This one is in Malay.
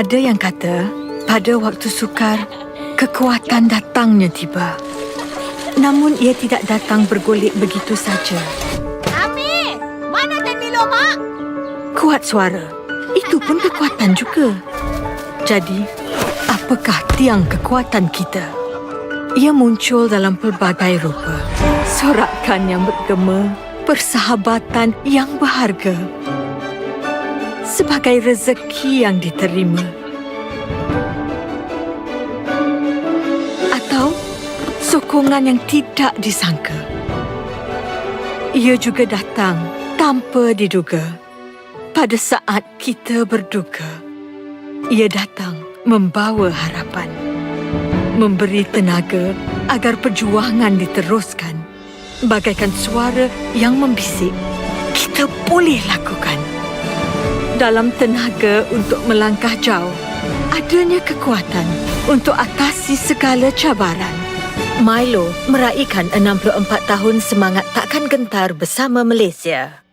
Ada yang kata, pada waktu sukar, kekuatan datangnya tiba. Namun ia tidak datang bergolek begitu saja. Amir, mana Tan Milo, Mak? Kuat suara, itu pun kekuatan juga. Jadi, apakah tiang kekuatan kita? Ia muncul dalam pelbagai rupa. Sorakan yang bergema, persahabatan yang berharga. Sebagai rezeki yang diterima. Atau sokongan yang tidak disangka. Ia juga datang tanpa diduga. Pada saat kita berduka, ia datang membawa harapan. Memberi tenaga agar perjuangan diteruskan. Bagaikan suara yang membisik, kita boleh lakukan. Dalam tenaga untuk melangkah jauh, adanya kekuatan untuk atasi segala cabaran. Milo meraihkan 64 tahun semangat takkan gentar bersama Malaysia.